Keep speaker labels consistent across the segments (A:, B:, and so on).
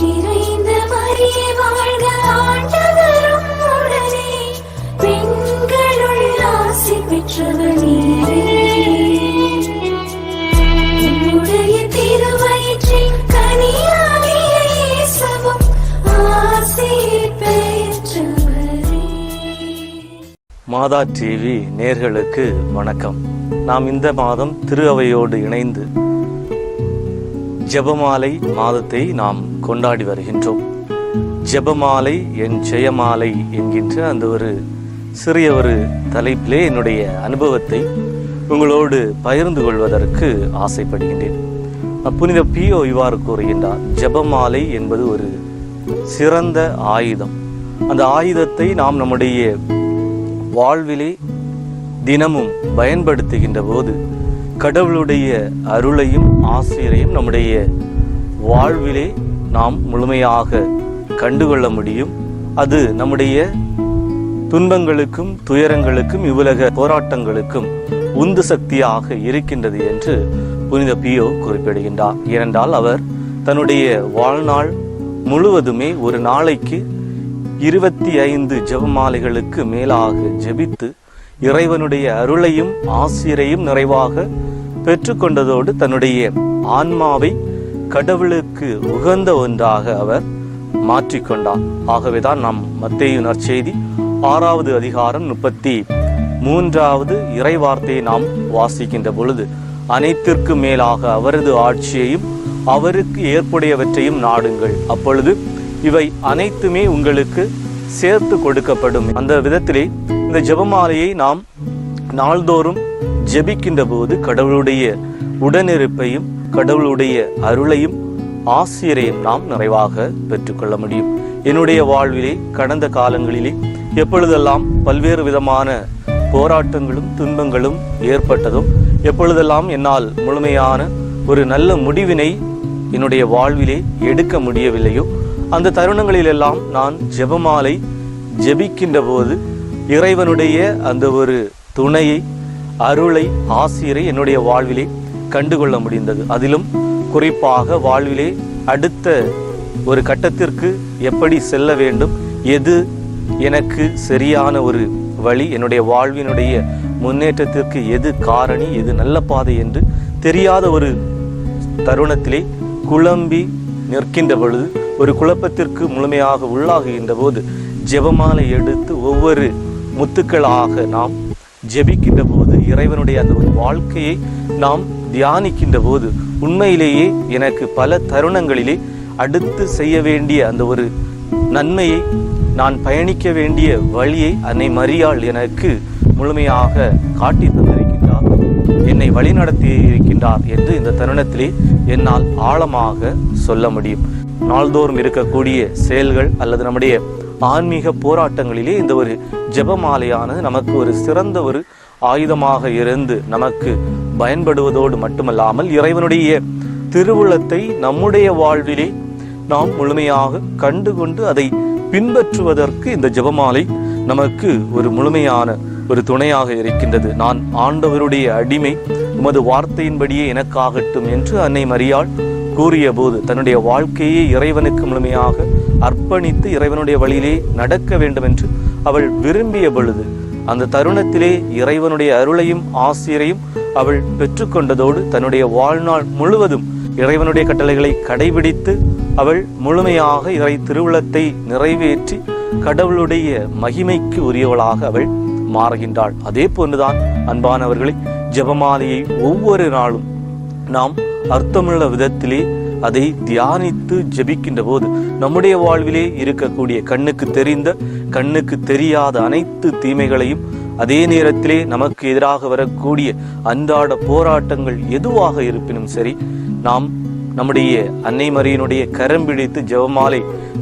A: நிறைந்த மரியே வாழ்க ஆண்டவரும் உடனே. பெண்களுள் கனியாகிய இயேசுவும் பெற்றவரே.
B: மாதா டிவி நேர்களுக்கு வணக்கம். நாம் இந்த மாதம் திரு அவையோடு இணைந்து ஜெபமாலை மாதத்தை நாம் கொண்டாடி வருகின்றோம். ஜெபமாலை என் ஜெயமாலை என்கின்ற அந்த ஒரு சிறிய ஒரு தலைப்பிலே என்னுடைய அனுபவத்தை உங்களோடு பகிர்ந்து கொள்வதற்கு ஆசைப்படுகின்றேன். புனித பியோ இவ்வாறு கூறுகின்றார் ஜெபமாலை என்பது ஒரு சிறந்த ஆயுதம். அந்த ஆயுதத்தை நாம் நம்முடைய வாழ்விலே தினமும் பயன்படுத்துகின்ற போது கடவுளுடைய அருளையும் ஆசிரியரையும் நம்முடைய வாழ்விலே நாம் முழுமையாக கண்டுகொள்ள முடியும். அது நம்முடைய துன்பங்களுக்கும் துயரங்களுக்கும் இவ்வுலக போராட்டங்களுக்கும் உந்து சக்தியாக இருக்கின்றது என்று புனித பியோ குறிப்பிடுகின்றார். ஏனென்றால் அவர் தன்னுடைய வாழ்நாள் முழுவதுமே ஒரு நாளைக்கு இருபத்தி ஐந்து ஜெபமாலைகளுக்கு மேலாக ஜெபித்து இறைவனுடைய அருளையும் ஆசிரியரையும் நிறைவாக பெற்றுக்கொண்டதோடு தன்னுடைய ஆன்மாவை கடவுளுக்கு உகந்த ஒன்றாக அவர் மாற்றிக்கொண்டார். ஆகவேதான் நாம் மத்திய நற்செய்தி ஆறாவது அதிகாரம் முப்பத்தி மூன்றாவது இறைவார்த்தையை நாம் வாசிக்கின்ற பொழுது அனைத்திற்கு மேலாக அவரது ஆட்சியையும் அவருக்கு ஏற்புடையவற்றையும் நாடுங்கள். அப்பொழுது இவை அனைத்துமே உங்களுக்கு சேர்த்து கொடுக்கப்படும். அந்த விதத்திலே இந்த ஜெபமாலையை நாம் நாள்தோறும் ஜெபிக்கின்ற போது கடவுளுடைய உடனிருப்பையும் கடவுளுடைய அருளையும் ஆசிரியரையும் நாம் நிறைவாக பெற்றுக்கொள்ள முடியும். என்னுடைய வாழ்விலே கடந்த காலங்களிலே எப்பொழுதெல்லாம் பல்வேறு விதமான போராட்டங்களும் துன்பங்களும் ஏற்பட்டதும் எப்பொழுதெல்லாம் என்னால் முழுமையான ஒரு நல்ல முடிவினை என்னுடைய வாழ்விலே எடுக்க முடியவில்லையோ அந்த தருணங்களிலெல்லாம் நான் ஜெபமாலை ஜெபிக்கின்ற போது இறைவனுடைய அந்த ஒரு துணையை அருளை ஆசிரியரை என்னுடைய வாழ்விலே கண்டுகொள்ள முடிந்தது. அதிலும் குறிப்பாக வாழ்விலே அடுத்த ஒரு கட்டத்திற்கு எப்படி செல்ல வேண்டும் எது எனக்கு சரியான ஒரு வழி என்னுடைய வாழ்வினுடைய முன்னேற்றத்திற்கு எது காரணி எது நல்ல பாதை என்று தெரியாத ஒரு தருணத்திலே குழம்பி நிற்கின்ற பொழுது ஒரு குழப்பத்திற்கு முழுமையாக உள்ளாகுகின்ற போது ஜெபமாலை எடுத்து ஒவ்வொரு முத்துக்களாக நாம் ஜெபிக்கின்ற போது இறைவனுடைய அந்த ஒரு வாழ்க்கையை நாம் தியானிக்கின்ற போது உண்மையிலேயே எனக்கு பல தருணங்களிலே அடுத்து செய்ய வேண்டிய அந்த ஒரு நன்மையை நான் பயணிக்க வேண்டிய வழியை அன்னை மரியாள் எனக்கு முழுமையாக காட்டி தந்திருக்கின்றார். என்னை வழிநடத்தி இருக்கின்றார் என்று இந்த தருணத்திலே என்னால் ஆழமாக சொல்ல முடியும். நாள்தோறும் இருக்கக்கூடிய செயல்கள் அல்லது நம்முடைய ஆன்மீக போராட்டங்களிலே இந்த ஒரு ஜபமாலையானது நமக்கு ஒரு சிறந்த ஒரு ஆயுதமாக இருந்து நமக்கு பயன்படுவதோடு மட்டுமல்லாமல் இறைவனுடைய திருவுளத்தை நம்முடைய வாழ்விலே நாம் முழுமையாக கண்டுகொண்டு அதை பின்பற்றுவதற்கு இந்த ஜெபமாலை நமக்கு ஒரு முழுமையான ஒரு துணையாக இருக்கின்றது. நான் ஆண்டவருடைய அடிமை உமது வார்த்தையின்படியே எனக்காகட்டும் என்று அன்னை மரியாள் கூறிய போது தன்னுடைய வாழ்க்கையை இறைவனுக்கு முழுமையாக அர்ப்பணித்து இறைவனுடைய வழியிலே நடக்க வேண்டும் என்று அவள் விரும்பிய பொழுது அந்த தருணத்திலே இறைவனுடைய அருளையும் ஆசிரியரையும் அவள் பெற்றுக்கொண்டதோடு தன்னுடைய வாழ்நாள் முழுவதும் இறைவனுடைய கட்டளைகளை கடைபிடித்து அவள் முழுமையாக இறை திருவுளத்தை நிறைவேற்றி கடவுளுடைய மகிமைக்கு உரியவளாக அவள் மாறுகின்றாள். அதே போன்றுதான் அன்பானவர்களை ஜெபமாலையை ஒவ்வொரு நாளும் நாம் அர்த்தமுள்ள விதத்திலே அதை தியானித்து ஜெபிக்கின்ற போது நம்முடைய வாழ்விலே இருக்கக்கூடிய கண்ணுக்கு தெரிந்த கண்ணுக்கு தெரியாத அனைத்து தீமைகளையும் அதே நேரத்திலே நமக்கு எதிராக வரக்கூடிய அன்றாட போராட்டங்கள் எதுவாக இருப்பினும் சரி நாம் நம்முடைய அன்னை மரியினுடைய கரம் பிடித்து ஜெபமாலை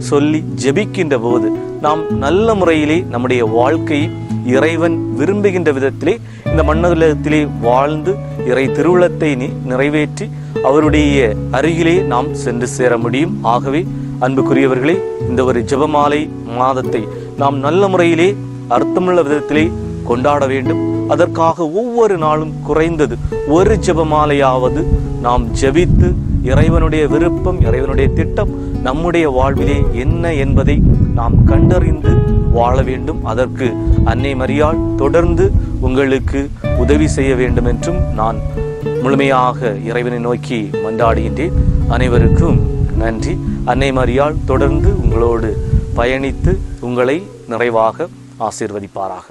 B: சொல்லி ஜெபிக்கின்ற போது நாம் நல்ல முறையிலே நம்முடைய வாழ்க்கையை இறைவன் விரும்புகின்ற விதத்திலே இந்த மண்ணுலகத்திலே வாழ்ந்து இறை திருவுளத்தை நிறைவேற்றி அவருடைய அருகிலே நாம் சென்று சேர முடியும். ஆகவே அன்புக்குரியவர்களே இந்த ஒரு ஜெபமாலை மாதத்தை நாம் நல்ல முறையிலே அர்த்தமுள்ள விதத்திலே கொண்டாட வேண்டும். அதற்காக ஒவ்வொரு நாளும் குறைந்தது ஒரு ஜெபமாலையாவது நாம் ஜெபித்து இறைவனுடைய விருப்பம் இறைவனுடைய திட்டம் நம்முடைய வாழ்விலே என்ன என்பதை நாம் கண்டறிந்து வாழ வேண்டும். அதற்கு அன்னை மரியாள் தொடர்ந்து உங்களுக்கு உதவி செய்ய வேண்டும் என்றும் நான் முழுமையாக இறைவனை நோக்கி மன்றாடுகின்றேன். அனைவருக்கும் நன்றி. அன்னை மரியாள் தொடர்ந்து உங்களோடு பயணித்து உங்களை நிறைவாக ஆசீர்வதிப்பாராக.